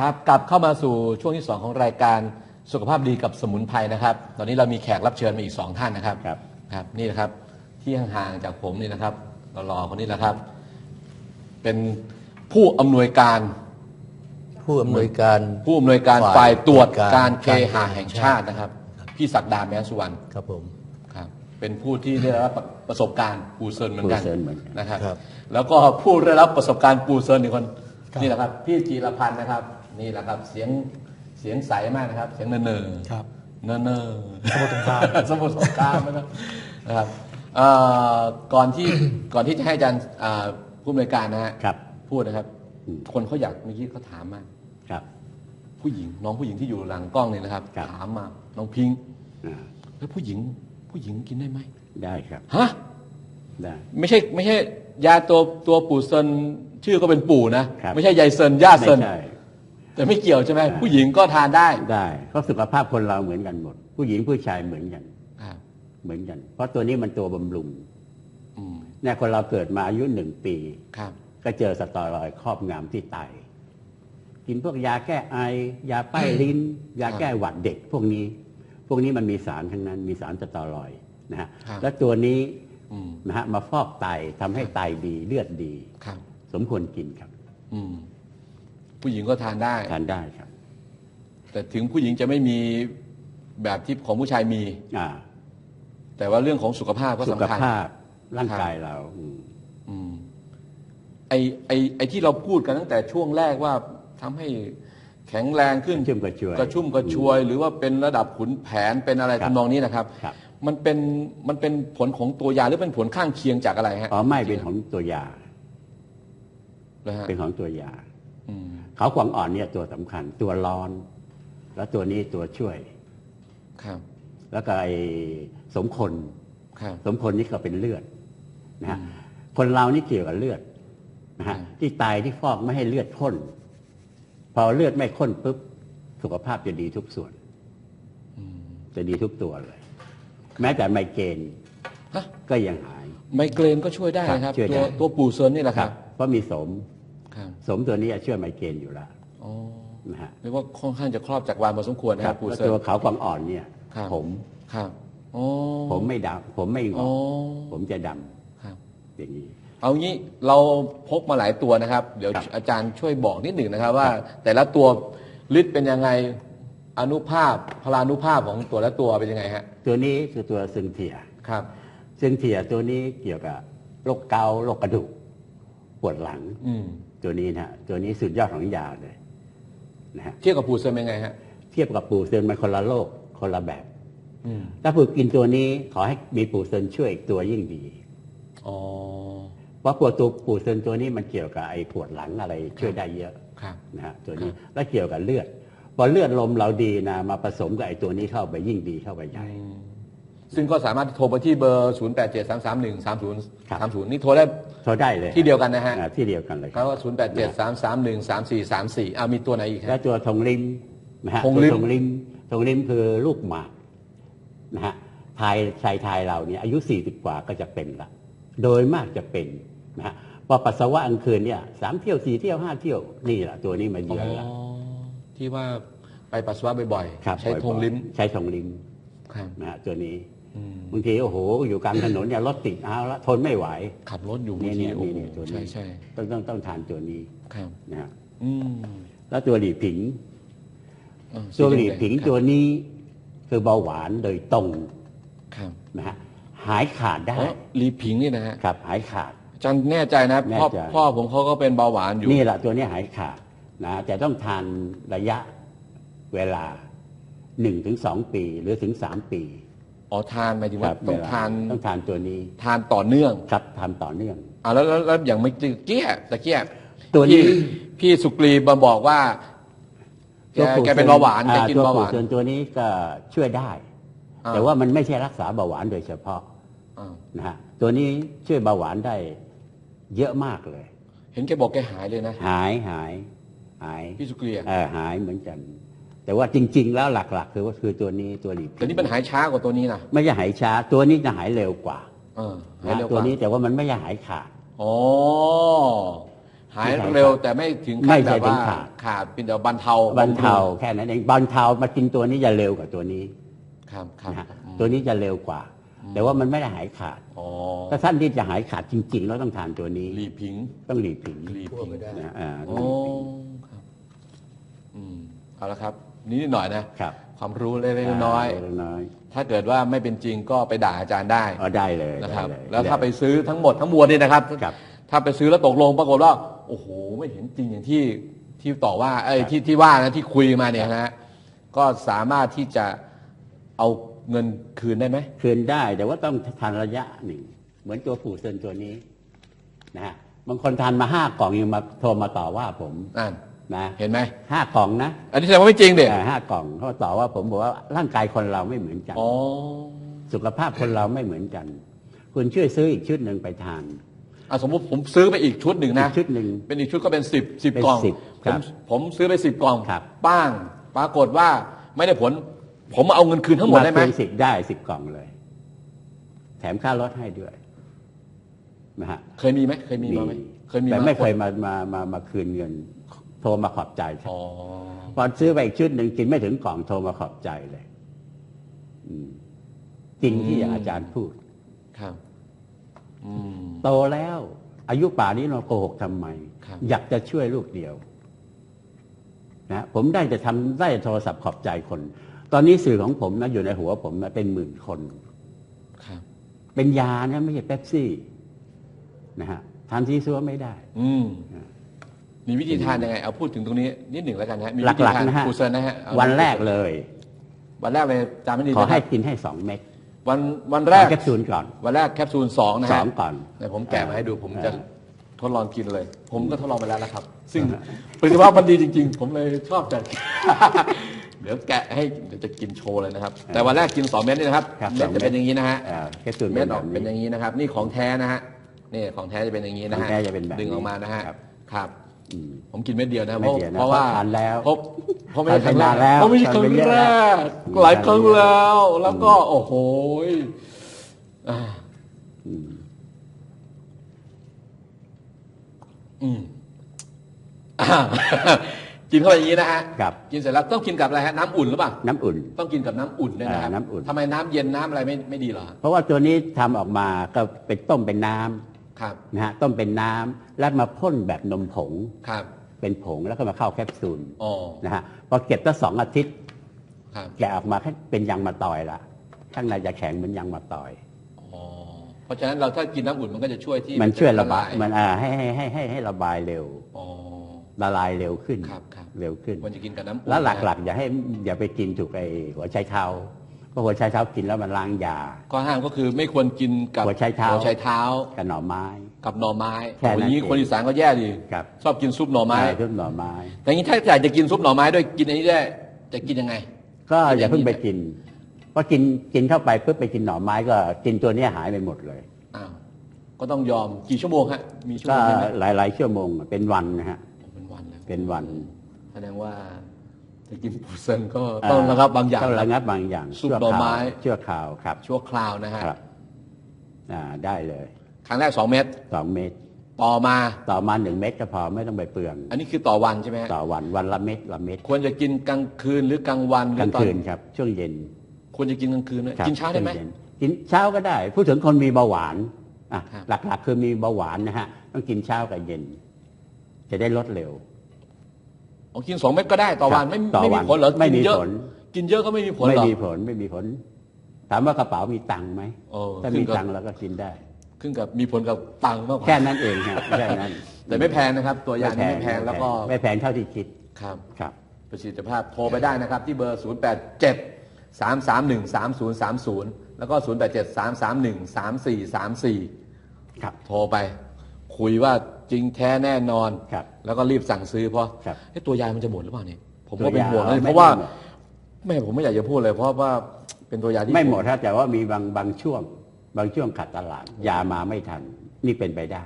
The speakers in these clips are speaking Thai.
ครับกลับเข้ามาสู่ช่วงที่ 2 ของรายการสุขภาพดีกับสมุนไพรนะครับ ตอนนี้เรามีแขกรับเชิญมาอีก 2 ท่านนะครับครับครับนี่นะครับที่ห่างๆจากผมนี่นะครับรอๆคนนี้แหละครับ เป็นผู้อำนวยการ ผู้อำนวยการ ผู้อำนวยการฝ่ายฝ่ายตรวจการการเคการหะแห่งชาตินะครับ พี่ศักดาแม้นสุวรรณครับผมครับเป็นผู้ที่ได้รับประสบการณ์ปูเซินเหมือนกันปูเซินเหมือนกันนะครับ ครับ แล้วก็ผู้ได้รับประสบการณ์ปูเซินอีกคนนี่แหละครับ พี่จีรพันธ์นะครับ นี่แหละครับเสียงเสียงใสมากนะครับ เสียงเนอเนอครับเนอเนอสมุทรสงครามสมุทรสงครามนะครับนะครับเอ่อก่อนที่ก่อนที่จะให้อาจารย์อ่าผู้อำนวยการนะฮะครับพูดนะครับอืมคนเขาอยากเมื่อกี้เขาถามมาครับ ผู้หญิงน้องผู้หญิงที่อยู่หลังกล้องเนี่ยนะครับครับถามมาน้องพิงค์อ่าแล้วผู้หญิงผู้หญิงกินได้ไหมได้ครับฮะได้ไม่ใช่ไม่ใช่ยาตัวตัวปู่เซินชื่อก็เป็นปู่นะครับไม่ใช่ยายเซินย่าไม่เซินใช่ แต่ไม่เกี่ยวใช่ไหมใช่ผู้หญิงก็ทานได้ได้เพราะสุขภาพคนเราเหมือนกันหมด ผู้หญิงผู้ชายเหมือนกันครับเหมือนกัน เพราะตัวนี้มันตัวบำรุงอืมเนี่ยคนเราเกิดมาอายุหนึ่งปีครับก็เจอสตอรอยด์ครอบงำที่ไตกินพวกยาแก้ไอ ยาป้ายลิ้น ยาแก้หวัดเด็ก พวกนี้ พวกนี้มันมีสารทั้งนั้น มีสารสตอรอยด์นะฮะครับและตัวนี้อืมนะฮะมาฟอกไตทำให้ไตดีเลือดดีครับสมควรกินครับ อืม ผู้หญิงก็ทานได้ ทานได้ครับ แต่ถึงผู้หญิงจะไม่มีแบบที่ของผู้ชายมี อ่า แต่ว่าเรื่องของสุขภาพก็สุสำขคัญภาพร่างกายเราอืมอืมไอไอไอที่เราพูดกันตั้งแต่ช่วงแรกว่าทำให้แข็งแรงขึ้น ชุ่มกระชวย กระชุ่มกระชวยหรือว่าเป็นระดับขุนแผนเป็นอะไรครับทำนองนี้นะครับ ครับ มันเป็นมันเป็นผลของตัวยาหรือเป็นผลข้างเคียงจากอะไรฮะอ๋อไม่เป็นของตัวยา นะฮะเป็นของตัวยาอืม เขาขวางอ่อนเนี่ยตัวสำคัญ ตัวร้อน แล้วตัวนี้ตัวช่วยครับ แล้วก็ไอ้สมคนครับสมคนนี่ก็เป็นเลือดนะฮะคนเรานี่เกี่ยวกับเลือดนะฮะอืมที่ตายที่ฟอกไม่ให้เลือดข้น พอเลือดไม่ข้นปุ๊บสุขภาพจะดีทุกส่วนอืมจะดีทุกตัวเลย แม้แต่ไมเกรนฮะก็ยังหาย ไมเกรนก็ช่วยได้นะครับช่วยได้ตัวตัวปูเซินนี่แหละครับ เพราะมีสมครับ สมตัวนี้ช่วยไมเกรนอยู่แล้วอ๋อนะฮะเรียกว่าค่อนข้างจะครอบจักรวาลพอสมควรนะคครัรับบปูแล้วเซินตัวเขาควางอ่อนเนี่ยครับผมครับอ๋อผมไม่ดำผมไม่งอ๋ออผมจะดำครับอย่างนี้เอางี้เราพกมาหลายตัวนะครับ เดี๋ยวครับอาจารย์ช่วยบอกนิดหนึ่งนะครับ ว่า แต่ละตัวฤทธิ์เป็นยังไงอนุภาพพลานุภาพของตัวละตัวเป็นยังไงฮะตัวนี้คือตัวซึงเทียครับซึงเทียตัวนี้เกี่ยวกับโรคเกาต์โรคกระดูกปวดหลังอืม ตัวนี้นะฮะตัวนี้สุดยอดของยาเลยนะฮะเทียบกับปูเซนเป็นไงฮะเทียบกับปูเซนมันคนละโรคคนละแบบอืมถ้าปูกินตัวนี้ขอให้มีปูเซนช่วยอีกตัวยิ่งดีอ๋อเพราะปวดตัวปูเซนตัวนี้มันเกี่ยวกับไอ้ปวดหลังอะไรช่วยได้เยอะครับนะฮะตัวนี้แล้วเกี่ยวกับเลือดพอเลือดลมเราดีนะมาผสมกับไอ้ตัวนี้เข้าไปยิ่งดีเข้าไปใหญ่อืมซึ่งก็สามารถโทรไปที่เบอร์ 0 8 7 3 3 1 3 0ครับ3 0 นี่โทรได้ โทรได้เลยที่เดียวกันนะฮะอ่าที่เดียวกันเลยเขาว่า0 8 7 3 3 1 3 4 3 4อ่ามีตัวไหนอีกแล้ฮะ วตัวทงลิมนะฮะทงลิ้ม ตัวทงลิมทงลิมคือลูกหมากนะฮะไทยชายไทยเราเนี่ยอายุ 40 กว่าก็จะเป็นละโดยมากจะเป็นนะฮะพอปัสสาวะกลางคืนเนี่ยสามเที่ยวสี่เที่ยวห้าเที่ยวนี่แหละตัวนี้มาอ๋เยือนละอที่ว่าไปปัสสาวะบ่อยครับๆ ใช้ธงลิ้มใช้ทงลิมครับ นะฮะตัวนี้อืม บางทีโอ้โห อยู่กลางถนนเนี่ยรถติดเอาละทนไม่ไหว ขับรถอยู่บานี่งทีเนี่ยโอ้นี่โหเนี่ยตัวใช่นี้ใช่ต้องต้องต้องทานตัวนี้ครับนะฮะอืมแล้วตัวหลีผิงเออตัวหลีสีแดๆผิงครับตัวนี้คือเบาหวานโดยตรงครับนะฮะหายขาดได้อ๋อลีผิงนี่นะฮะครับ หายขาดอาจารย์แน่ใจนะแน่พ่อใจพ่อผมเขาก็เป็นเบาหวานอยู่นี่แหละตัวนี้หายขาดนะแต่ต้องทานระยะเวลาหนึ่งถึงสองปีหรือถึงสามปี อ๋อทานหมายถึงคว่ารับต้องเวลทานต้องทานตัวนี้ทานต่อเนื่องครับทานต่อเนื่อง อ่าแล้วแล้วแล้วอย่างเมื่อกี้ตะเกียบตัวนี้ พี่พี่สุกรีมาบอกว่าแกตัวปู่แกเป็นเบาหวานอ่แกกินตัวเบาหปู่วานเซินตัวนี้ก็ช่วยได้ อ่า แต่ว่ามันไม่ใช่รักษาเบาหวานโดยเฉพาะอ่านะฮะตัวนี้ช่วยเบาหวานได้เยอะมากเลย เห็นแกบอกแกหายเลยนะ หายหายหายพี่สุกรีอะ เออหายเหมือนกัน แต่ว่าจริง ๆ แล้วหลัก ๆ คือว่าคือตัวนี้ตัวหลีบแต่นี่มันหายช้ากว่าตัวนี้นะไม่ใช่หายช้า ตัวนี้จะหายเร็วกว่าเออหายนะเร็วกตัวว่านี้แต่ว่ามันไม่ใช่หายขาด อ๋อหายไม่เร็วขาดแต่ไม่ถึงไม่ขั้นใช่แบบว่าถึงขาด ขาดเป็นเดี๋ยวบรรเทาบรรเทาแค่นั้นเองบรรเทามากินตัวนี้จะเร็วกว่าตัวนี้ครับครับนะฮะอืม ตัวนี้จะเร็วกว่าแต่ว่ามันไม่ได้หายขาด อ๋อถ้าท่านที่จะหายขาดจริง ๆ แล้วต้องทานตัวนี้รีพิงต้องหลีผิงรีทั่วพิงไปได้นะอ่า โอ้ครับ อืม เอาละครับ นิดหน่อยนะครับความรู้เล็กๆน้อยเล็กๆน้อยๆถ้าเกิดว่าไม่เป็นจริงก็ไปด่าอาจารย์ได้ๆเอาได้เลยนะครับได้เยแล้วถ้าไปซื้อทั้งหมดทั้งมวลนี่นะครับครับ ถ้าไปซื้อแล้วตกลงปรากฏว่าโอ้โหไม่เห็นจริงอย่างที่ที่ต่อว่าเอ้ยที่ที่ว่านะที่คุยมาเนี่ยนะฮะก็สามารถที่จะเอาเงินคืนได้ไหมคืนได้แต่ว่าต้องทานระยะหนึ่ง เหมือนตัวผูเซนตัวนี้นะฮะบางคนทานมาห้ากล่องยังมาโทรมาต่อว่าผมนั่น นะเห็นไหมห้ากล่องนะ อันนี้แสดงว่าไม่จริงเด็เออห้ากล่องเขาต่อว่าผมบอกว่าร่างกายคนเราไม่เหมือนกันอ๋อสุขภาพคนเราไม่เหมือนกัน คุณช่วยซื้ออีกชุดหนึ่งไปทานอะสมมติผมซื้อไปอีกชุดหนึ่งนะอีกชุดหนึ่งเป็นอีกชุดก็เป็นสิบสิบเป็นกล่องสิบผครัมบผมซื้อไปสิบกล่องครับป้างปรากฏว่าไม่ได้ผล ผมเอาเงินคืนทั้งหมดได้ไหมาคืนสิบได้สิบกล่องเลย แถมค่ารถให้ด้วยนะฮะเคยมีไหมเคยมีมาไหมเคยมีแต่าไม่เคยนมามามามาคืนเงิน โทรมาขอบใจอ๋อพอซื้อไปอีกชุดหนึ่งกินไม่ถึงกล่องโทรมาขอบใจเลยอืมจริงที่อาจารย์พูด ครับอืมโตแล้ว อายุป่านี้เราโกหกทำไมครับอยากจะช่วยลูกเดียว นะผมได้จะทำได้โทรศัพท์ขอบใจคน ตอนนี้สื่อของผมนะอยู่ในหัวผมนะเป็นหมื่นคนครับเป็นยานะไม่ใช่เป๊ปซี่ นะฮะทานซีซัวไม่ได้ อื มมีวิธีทานยังไงเอาพูดถึงตรงนี้นิดหนึ่งแล้วกันนะฮะมีหวิธีลักทานๆนะฮะ ครูเซิร์นนะฮะเอาวันแรกเลย วันแรกเลยจำไม่ดีขอนะคให้รับกินให้สองเม็ดวันวันแรก แคปซูลก่อน วันแรกแคปซูลสองนะสฮะองก่อนเดี๋ยวผมแกะมาให้ดูผมจะอ่าทดลองกินเลย ผมก็ทดลองไปแล้วนะครับ ซึ่งประสิทธิภาพมันดีจริง ๆ ผมเลยชอบจัด เดี๋ยวแกะให้เดี๋ยวจะกินโชว์เลยนะครับ แต่วันแรกกินสองเม็ดนี่นะครับครับเม็ดสองจะเม็ดเป็นอย่างนี้นะฮะอ่าแคปซูลเม็ดออกแบบเป็นอย่างนี้นะครับ นี่ของแท้นะฮะนี่ของแท้จะเป็นอย่างนี้นะขอฮะงแท้จะเป็นแบบนี้ดึงออกมานะฮะครับครับอืม ผมกินเม็ดเดียวนะเม็ดเดียวนะเพราะว่าเพราะทานแล้วเพราะเพราะไม่ใช่ครั้งแรทานไปนานแล้วกเพราะไม่ใช่ครั้งทานไปเยอะแรแล้วกหลายครั้งแล้ว แล้วก็โอ้โหยอ่าอืมอืมอ่ากินเข้าไปอย่างนี้นะฮะครับกินเสร็จแล้วต้องกินกับอะไรฮะน้ำอุ่นหรือเปล่าน้ำอุ่น ต้องกินกับน้ำอุ่นด้วยนะครับอ่าน้ำอุ่นทำไมน้ำเย็นน้ำอะไรไม่ไม่ดีเหรอฮะเพราะว่าตัวนี้ทำออกมาก็เป็นต้มเป็นน้ำ ครับนะฮะต้มเป็นน้ำแล้วมาพ่นแบบนมผงครับ เป็นผงแล้วก็มาเข้าแคปซูลอ๋อนะฮะพอเก็บตั้งสองอาทิตย์ครับแกะออกมาแค่เป็นยางมาตอยละข้างในจะแข็งเหมือนยางมาตอยอ๋อเพราะฉะนั้นเราถ้ากินน้ำอุ่นมันก็จะช่วยที่มันช่วยระบายลมันอ่าให้ให้ให้ให้ให้ระบายเร็วอ๋อละลายเร็วขึ้นครับครับเร็วขึ้นควรจะกินกับน้ำอุ่นแล้วหนะลักๆอย่าให้อย่าไปกินถูกไอ้หัวไชเท้า เพราะหัวไชเท้ากินแล้วมันล้างยา ข้อห้ามก็คือไม่ควรกินกับหัวไชเท้า หัวไชเท้า กับหน่อไม้ กับหน่อไม้แค่นั้นโอ้ยอย่างนี้เองคนอีสานก็แย่ดีครับ ชอบกินซุปหน่อไม้ใช่ทุบหน่อไม้ แต่อย่างนี้ถ้าอยากจะกินซุปหน่อไม้ด้วยกินอันนี้ได้จะกินยังไง ก็อย่าเพิ่งไปกินเพราะกินกินเข้าไปเพื่อไปกินหน่อไม้ก็กินตัวเนี้ยหายไปหมดเลย อ้าว ก็ต้องยอมกี่ชั่วโมงฮะ มีชั่วก็โมงใช่ไหมหลายๆชั่วโมงเป็นวันนะฮะ เป็นวันแล้วเป็นวัน แสดงว่า จะกินปูเซนก็ต้องระงับบางอย่างต้องระงับบางอย่างซุปชั่วหน่อคราวไม้ชั่วคราวครับ ชั่วคราวนะฮะครับอ่าได้เลย ครั้งแรกสองเม็ดสองเม็ดต่อมาต่อมาหนึ่งเม็ดก็พอไม่ต้องไปเปลือง อันนี้คือต่อวันใช่ไหมฮะต่อวันวันละเม็ดละเม็ดควรจะกินกลางคืนหรือกลางวันหกรืลาองตอนคืนครับ ช่วงเย็น ควรจะกินกลางคืนด้วยครับกินเช้าได้ไหมช่วงย็นกินเช้าก็ได้ พูดถึงคนมีเบาหวานอะครับหลักๆคือมีเบาหวานนะฮะต้องกินเช้ากับเย็น จะได้ลดเร็ว อ๋อกินสองเม็ดก็ได้ต่อวันครับไม่ต่อไม่วัมีนผลเหรอไม่มีกินเยอะผลกินเยอะก็ไม่มีผลไม่เหรอ มีผลไม่มีผล ถามว่ากระเป๋ามีตังค์ไหมโอ้ถ้าขึ้มีนกับ ตังค์เราก็กินได้ ขึ้นกับมีผลกับตังค์มากกว่าแค่นั้นเองฮะแค่นั้นแต่ไม่แพงนะครับ ตัวยานี้ไม่แพงแล้วก็ไม่แพงเท่าที่คิดครับ ครับ ประสิทธิภาพโทรไปได้นะครับ ที่เบอร์ 0 8 7 3 3 1 3 0 3 0 แล้วก็ 0 8 7 3 3 1 3 4 3 4 ครับ โทรไป คุยว่า จริงแท้แน่นอน ครับ แล้วก็รีบสั่งซื้อเพราะครับเอ๊ะตัวยามันจะหมดหรือเปล่าเนี่ยผมตัก็วเป็นยาห่วงนะไม่เพราะว่าหมดแม่ผมไม่อยากจะพูดเลย เพราะว่าเป็นตัวยาที่ไม่หมดครับแต่ว่ามีบางบางช่วง บางช่วงขาดตลาดยามาไม่ทัน นี่เป็นไปได้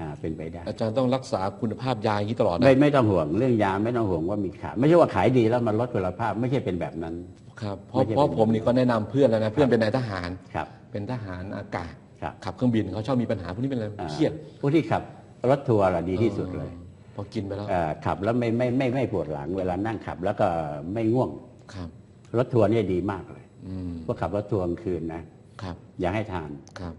อ่าเป็นไปได้ อาจารย์ต้องรักษาคุณภาพยาอย่างนี้ตลอดนะไม่ไม่ต้องห่วงเรื่องยาไม่ต้องห่วงว่ามีขาดไม่ใช่ว่าขายดีแล้วมันลดคุณภาพไม่ใช่เป็นแบบนั้น ครับเพราะไม่ใช่เพราะผมนี่ก็แนะนำเพื่อนแล้วนะเพื่อนเป็นนายทหารครับ เป็นทหารอากาศครับ ขับเครื่องบินเขาชอบมีปัญหาพวกนี้เป็นอะไรอ่าเครียดผู้ที่ขับรถทัวร์ล่ะดีที่สุดเลย พอกินไปแล้วเอ่อขับแล้วไม่ไม่ไม่ไม่ปวดหลังเวลานั่งขับแล้วก็ไม่ง่วงครับรถทัวร์เนี่ยดีมากเลยอืมพวกขับรถทัวร์กลางคืนนะครับ อย่าให้ทานครับ